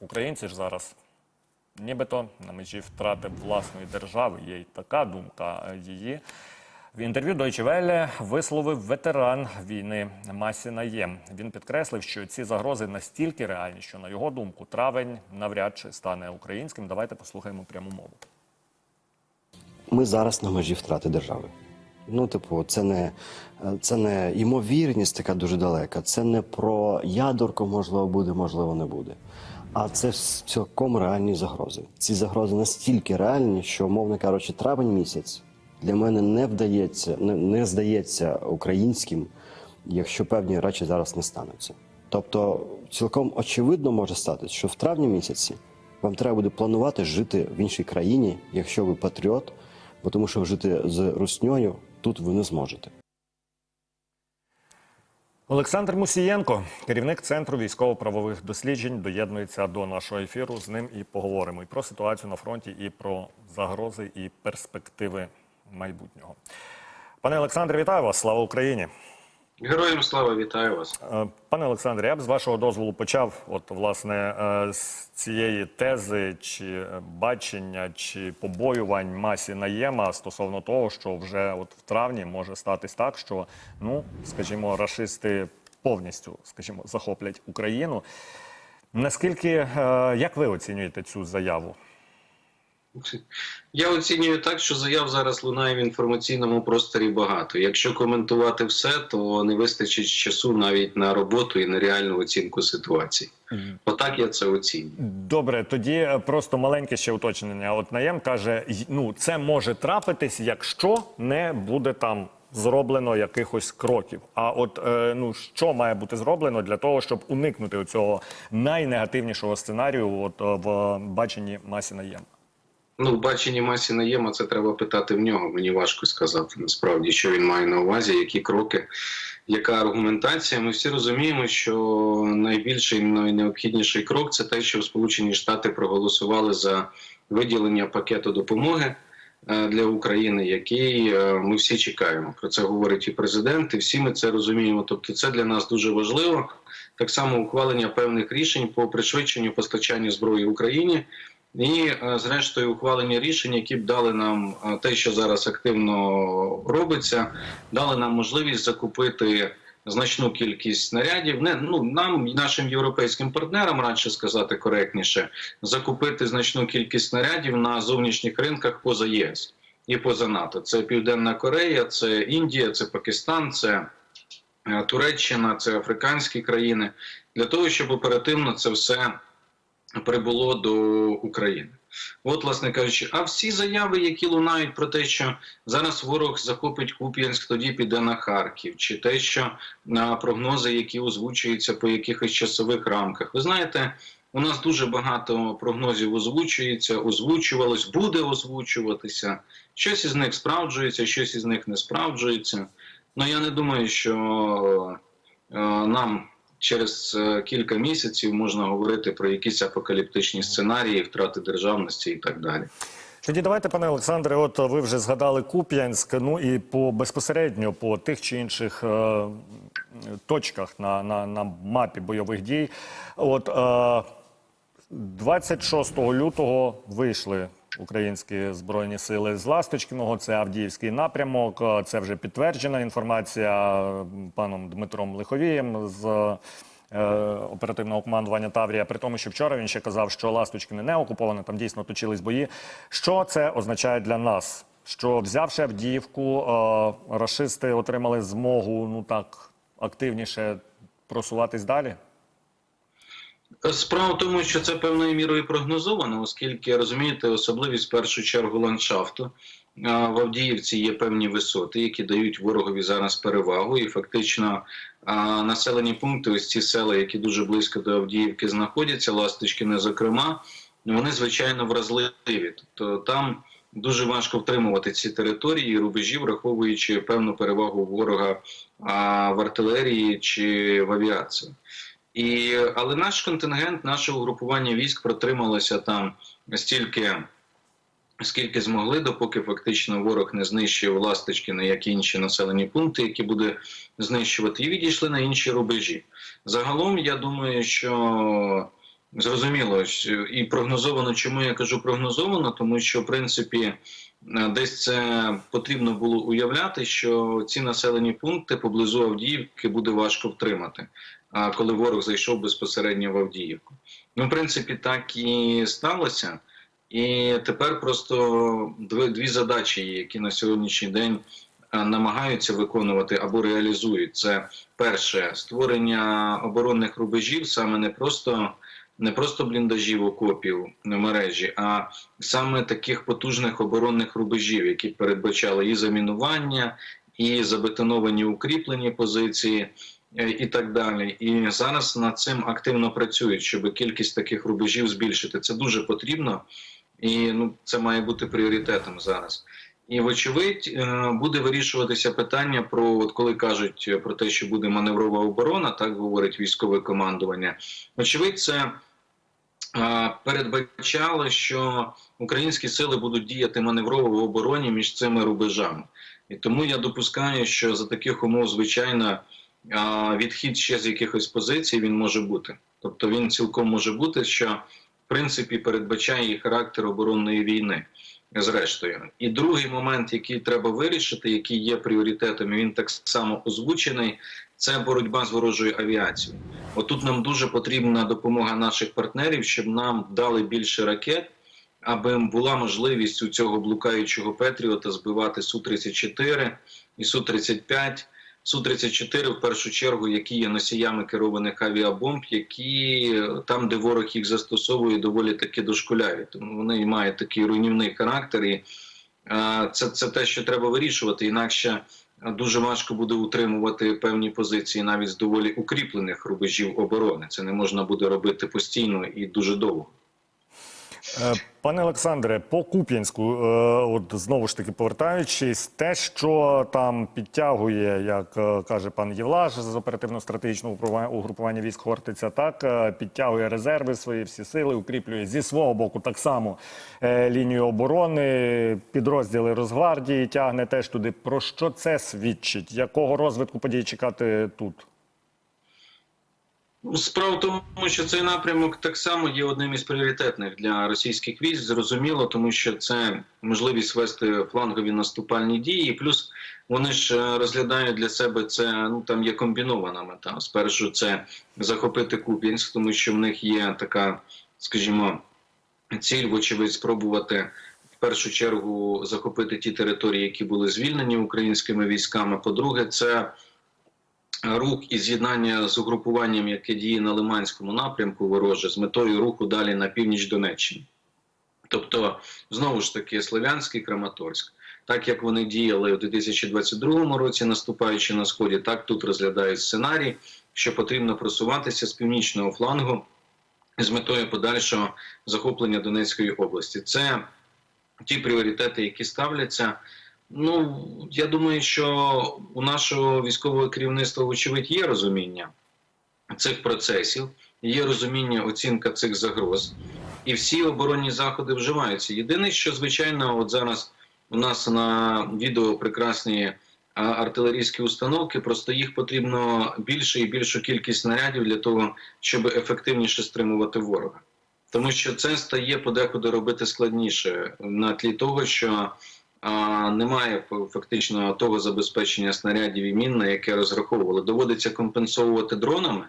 Українці ж зараз нібито на межі втрати власної держави. Є й така думка її. В інтерв'ю Deutsche Welle висловив ветеран війни Масі Наєм. Він підкреслив, що ці загрози настільки реальні, що на його думку травень навряд чи стане українським. Давайте послухаємо пряму мову. Ми зараз на межі втрати держави. Ну, типу, це не, це не ймовірність така дуже далека. Це не про ядерку, можливо, буде, можливо, не буде. А це цілком реальні загрози. Ці загрози настільки реальні, що, умовно кажучи, травень місяць для мене не вдається, не, не здається українським, якщо певні речі зараз не стануться. Тобто, цілком очевидно може статися, що в травні місяці вам треба буде планувати жити в іншій країні, якщо ви патріот, бо тому що жити з русньою тут ви не зможете. Олександр Мусієнко, керівник центру військово-правових досліджень, доєднується до нашого ефіру. З ним і поговоримо і про ситуацію на фронті, і про загрози і перспективи майбутнього. Пане Олександре, вітаю вас! Слава Україні! Героям слава вітаю вас. Е, Пане Олександре, я б з вашого дозволу почав, от власне, е, з цієї тези чи е, бачення, чи побоювань масі наєма стосовно того, що вже от в травні може статись так, що ну, скажімо, рашисти повністю, скажімо, захоплять Україну. Наскільки як ви оцінюєте цю заяву? Я оцінюю так, що заяв зараз лунає в інформаційному просторі багато. Якщо коментувати все, то не вистачить часу навіть на роботу і на реальну оцінку ситуації. Отак я це оцінюю. Добре, тоді е, просто маленьке ще уточнення. От Наєм каже: ну це може трапитись, якщо не буде там зроблено якихось кроків. А от е, ну що має бути зроблено для того, щоб уникнути цього найнегативнішого сценарію, от е, в баченні масі Наєм? Ну, в баченні масі наєма це треба питати в нього. Мені важко сказати насправді, що він має на увазі, які кроки, яка аргументація. Ми всі розуміємо, що найбільший найнеобхідніший крок це те, що Сполучені Штати проголосували за виділення пакету допомоги е, для України, який е, ми всі чекаємо. Про це говорить і президент, і всі ми це розуміємо. Тобто, це для нас дуже важливо. Так само ухвалення певних рішень по пришвидшенню постачання зброї Україні. І, е, зрештою, ухвалення рішень, які б дали нам е, те, що зараз активно робиться, дали нам можливість закупити значну кількість снарядів. Не ну нам, нашим європейським партнерам, радше сказати коректніше, закупити значну кількість снарядів на зовнішніх ринках поза ЄС і поза НАТО. Це Південна Корея, це Індія, це Пакистан, це е, Туреччина, це африканські країни, для того, щоб оперативно це все прибуло до України. От, власне кажучи, а всі заяви, які лунають про те, що зараз ворог захопить Куп'янськ, тоді піде на Харків, чи те, що на прогнози, які озвучуються по якихось часових рамках, ви знаєте. У нас дуже багато прогнозів озвучується, озвучувалось, буде озвучуватися. Щось із них справджується, щось із них не справджується. Ну я не думаю, що е, нам через е, кілька місяців можна говорити про якісь апокаліптичні сценарії, втрати державності і так далі. Тоді давайте, пане Олександре, от ви вже згадали Куп'янськ. Ну і по безпосередньо по тих чи інших е, точках на, на, на мапі бойових дій. От е, 26 лютого вийшли українські збройні сили з Ласточкиного. Це Авдіївський напрямок. Це вже підтверджена інформація паном Дмитром Лиховієм з. е, Оперативного командування Таврія, при тому, що вчора він ще казав, що Ласточкине не окуповане, там дійсно точились бої. Що це означає для нас? Що взявши Авдіївку, е, рашисти отримали змогу ну так активніше просуватись далі? Справа в тому, що це певною мірою прогнозовано, оскільки розумієте, особливість в першу чергу ландшафту. В Авдіївці є певні висоти, які дають ворогові зараз перевагу, і фактично населені пункти, ось ці села, які дуже близько до Авдіївки знаходяться, Ласточкине, зокрема, вони звичайно вразливі. Тобто там дуже важко втримувати ці території, рубежі, враховуючи певну перевагу ворога в артилерії чи в авіації. І, але наш контингент, наше угрупування військ протрималося там стільки, скільки змогли, допоки фактично ворог не знищив Ласточкіна, як і інші населені пункти, які буде знищувати, і відійшли на інші рубежі. Загалом, я думаю, що Зрозуміло, і прогнозовано. Чому я кажу прогнозовано? Тому що в принципі десь це потрібно було уявляти, що ці населені пункти поблизу Авдіївки буде важко втримати, коли ворог зайшов безпосередньо в Авдіївку. Ну, в принципі, так і сталося. І тепер просто дві, дві задачі, які на сьогоднішній день намагаються виконувати або реалізують. Це перше створення оборонних рубежів, саме не просто не просто бліндажів окопів на мережі, а саме таких потужних оборонних рубежів, які передбачали і замінування, і забетоновані укріплені позиції. Е, І так далі, і зараз над цим активно працюють, щоб кількість таких рубежів збільшити. Це дуже потрібно, і ну це має бути пріоритетом зараз. І вочевидь е, буде вирішуватися питання про от коли кажуть про те, що буде маневрова оборона, так говорить військове командування. Очевидь, це е, передбачало, що українські сили будуть діяти маневрово в обороні між цими рубежами. І тому я допускаю, що за таких умов, звичайно, е, відхід ще з якихось позицій він може бути. Тобто він цілком може бути, що в принципі передбачає і характер оборонної війни. Зрештою, і другий момент, який треба вирішити, який є пріоритетом, і він так само озвучений, це боротьба з ворожою авіацією. Отут нам дуже потрібна допомога наших партнерів, щоб нам дали більше ракет, аби була можливість у цього блукаючого Петріота збивати Су-34 і Су-35. Су-34 в першу чергу, які є носіями керованих авіабомб, які е, там, де ворог їх застосовує, доволі таки дошкуляють. Тому вони мають такий руйнівний характер, і е, це, це те, що треба вирішувати. Інакше е, дуже важко буде утримувати певні позиції навіть з доволі укріплених рубежів оборони. Це не можна буде робити постійно і дуже довго. Пане Олександре, по Куп'янську, е, от знову ж таки повертаючись, те, що там підтягує, як е, каже пан Євлаш з оперативно-стратегічного угрупування- військ Хортиця, так е, підтягує резерви свої всі сили, укріплює зі свого боку так само лінію оборони, підрозділи Росгвардії тягне теж туди. Про що це свідчить? Якого розвитку подій чекати тут? Справа в тому, що цей напрямок так само є одним із пріоритетних для російських військ. Зрозуміло, тому що це можливість вести флангові наступальні дії. Плюс вони ж е, розглядають для себе це. Ну там є комбінована мета. Спершу це захопити Куп'янськ, тому що в них є така, скажімо, ціль, вочевидь, спробувати. В першу чергу захопити ті території, які були звільнені українськими військами. По-друге, це рух і з'єднання з угрупуванням, яке діє на Лиманському напрямку вороже, з метою руху далі на північ Донеччини. Тобто, знову ж таки, Слов'янський Краматорськ. Так як вони діяли у 2022 році, наступаючи на сході, так тут розглядають сценарій, що потрібно просуватися з північного флангу з метою подальшого захоплення Донецької області. Це ті пріоритети, які ставляться. Ну я думаю, що у нашого військового керівництва, вочевидь, є розуміння цих процесів, є розуміння оцінка цих загроз, і всі оборонні заходи вживаються. Єдине, що звичайно, от зараз у нас на відео прекрасні артилерійські установки, просто їх потрібно більше і більшу кількість снарядів для того, щоб ефективніше стримувати ворога. Тому що це стає подекуди робити складніше на тлі того, що а, немає фактично того забезпечення снарядів і мін, на яке розраховували. Доводиться компенсовувати дронами,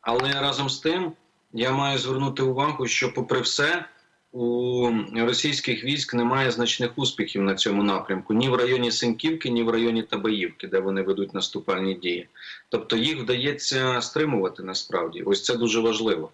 але разом з тим я маю звернути увагу, що, попри все, у російських військ немає значних успіхів на цьому напрямку ні в районі Синьківки, ні в районі Табаївки, де вони ведуть наступальні дії. Тобто їх вдається стримувати насправді. Ось це дуже важливо.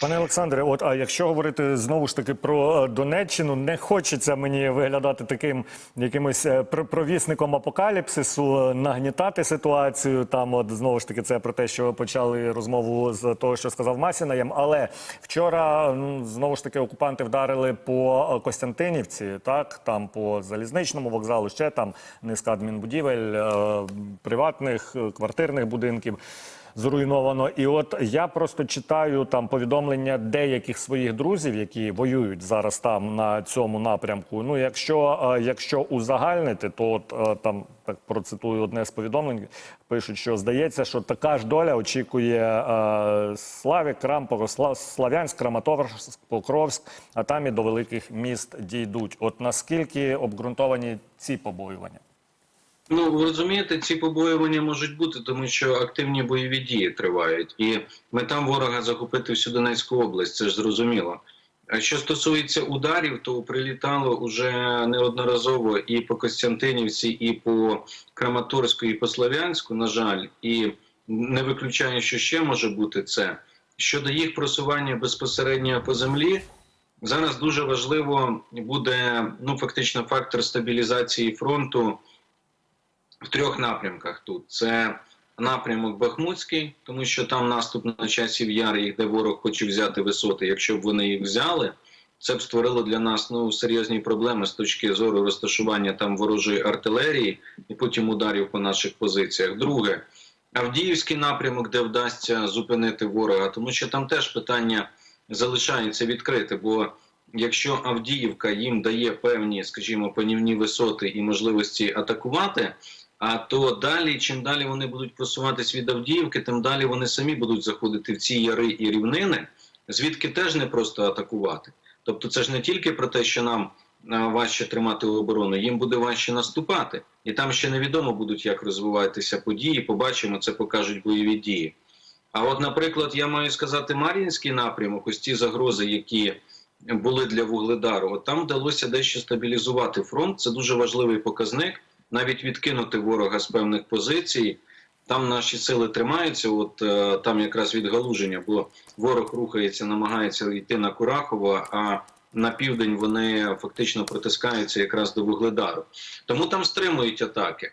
Пане Олександре, от а якщо говорити знову ж таки про е, Донеччину, не хочеться мені виглядати таким якимось е, провісником апокаліпсису, е, нагнітати ситуацію. Там, от знову ж таки, це про те, що почали розмову з того, що сказав Масінаєм. Але вчора знову ж таки окупанти вдарили по Костянтинівці, так там по залізничному вокзалу, ще там низка адмінбудівель, приватних квартирних будинків. Зруйновано. І от я просто читаю там повідомлення деяких своїх друзів, які воюють зараз там на цьому напрямку. Ну, якщо, е, якщо узагальнити, то от е, там так процитую одне з повідомлень. Пишуть, що здається, що така ж доля очікує е, Славік, Крампоро, Славянськ, Краматорськ, Покровськ, а там і до великих міст дійдуть. От наскільки обґрунтовані ці побоювання? Ну, ви розумієте, ці побоювання можуть бути, тому що активні бойові дії тривають, і мета ворога захопити всю Донецьку область, це ж зрозуміло. А що стосується ударів, то прилітало уже неодноразово і по Костянтинівці, і по Краматорську, і по Слов'янську, на жаль, і не виключаю, що ще може бути це. Щодо їх просування безпосередньо по землі, зараз дуже важливо буде ну фактично фактор стабілізації фронту в трьох напрямках тут. Це напрямок Бахмутський, тому що там наступ на часів яр, і де ворог хоче взяти висоти. Якщо б вони їх взяли, це б створило для нас ну, серйозні проблеми з точки зору розташування там ворожої артилерії і потім ударів по наших позиціях. Друге, Авдіївський напрямок, де вдасться зупинити ворога, тому що там теж питання залишається відкрите. Бо якщо Авдіївка їм дає певні, скажімо, панівні висоти і можливості атакувати. А то далі, чим далі вони будуть просуватись від Авдіївки, тим далі вони самі будуть заходити в ці яри і рівнини, звідки теж не просто атакувати. Тобто, це ж не тільки про те, що нам важче тримати оборону, їм буде важче наступати, і там ще невідомо будуть, як розвиватися події. Побачимо, це покажуть бойові дії. А от, наприклад, я маю сказати, Мар'їнський напрямок, ось ті загрози, які були для Вугледару, от там вдалося дещо стабілізувати фронт. Це дуже важливий показник навіть відкинути ворога з певних позицій. Там наші сили тримаються, от е, там якраз відгалуження, бо ворог рухається, намагається йти на Курахово, а на південь вони фактично протискаються якраз до Вугледару. Тому там стримують атаки.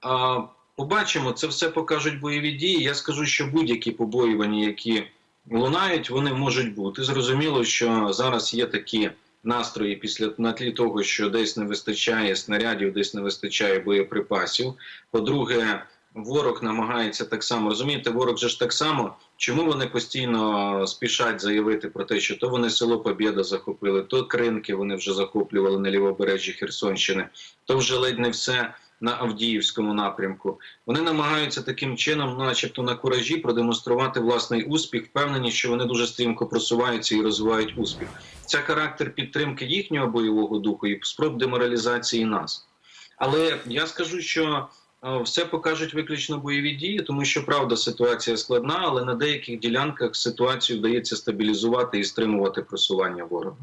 А, побачимо, це все покажуть бойові дії. Я скажу, що будь-які побоювання, які лунають, вони можуть бути. Зрозуміло, що зараз є такі настрої після на тлі того, що десь не вистачає снарядів, десь не вистачає боєприпасів. По-друге, ворог намагається так само розумієте, ворог же ж так само. Чому вони постійно спішать заявити про те, що то вони село Побєда захопили, то Кринки вони вже захоплювали на лівобережжі Херсонщини, то вже ледь не все на Авдіївському напрямку. Вони намагаються таким чином, ну, начебто на куражі, продемонструвати власний успіх, впевнені, що вони дуже стрімко просуваються і розвивають успіх. Це характер підтримки їхнього бойового духу і спроб деморалізації нас. Але я скажу, що е, все покажуть виключно бойові дії, тому що правда ситуація складна, але на деяких ділянках ситуацію вдається стабілізувати і стримувати просування ворога.